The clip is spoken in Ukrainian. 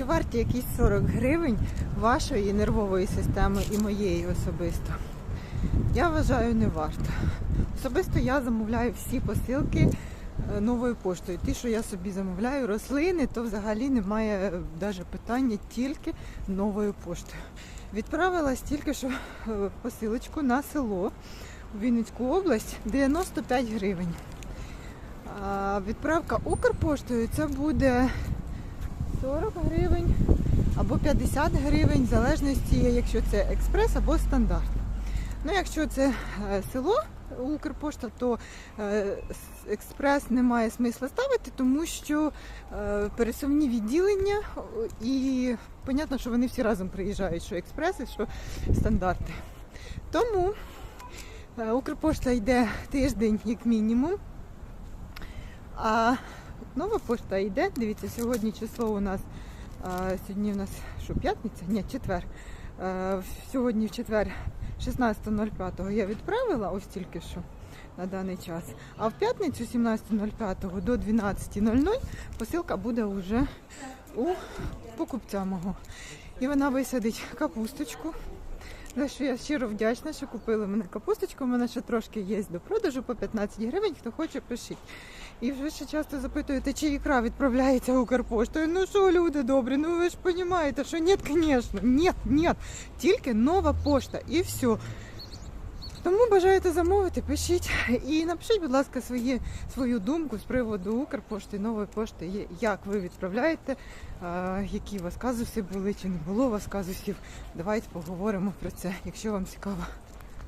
чи варті якісь 40 гривень вашої нервової системи і моєї особисто? Я вважаю, не варто. Особисто я замовляю всі посилки е, новою поштою. Ті, що я собі замовляю, рослини, то взагалі немає навіть питання тільки новою поштою. Відправила тільки що е, посилочку на село у Вінницьку область 95 гривень. А відправка Укрпоштою це буде 40 гривень або 50 гривень, в залежності, якщо це експрес або стандарт. Ну, якщо це е, село Укрпошта, то е, експрес немає смисла ставити, тому що е, пересувні відділення і понятно, що вони всі разом приїжджають, що експреси, що стандарти. Тому Укрпошта йде тиждень як мінімум. А нова пошта йде. Дивіться, сьогодні число у нас сьогодні у нас що, п'ятниця? Ні, четвер. Сьогодні в четвер 16.05 я відправила ось тільки що на даний час. А в п'ятницю 17.05 до 12.00 посилка буде вже у покупця мого. І вона висадить капусточку. За що я щиро вдячна, що купили мене капусточку. У мене ще трошки є до продажу по 15 гривень. Хто хоче, пишіть. І ви ще часто запитуєте, чи ікра відправляється Укрпоштою. Ну що, люди добрі, ну ви ж розумієте, що ні, звісно, ні, ні. Тільки нова пошта і все. Тому бажаєте замовити, пишіть і напишіть, будь ласка, свої, свою думку з приводу Укрпошти, нової пошти, як ви відправляєте, які у вас казуси були, чи не було у вас казусів. Давайте поговоримо про це, якщо вам цікаво.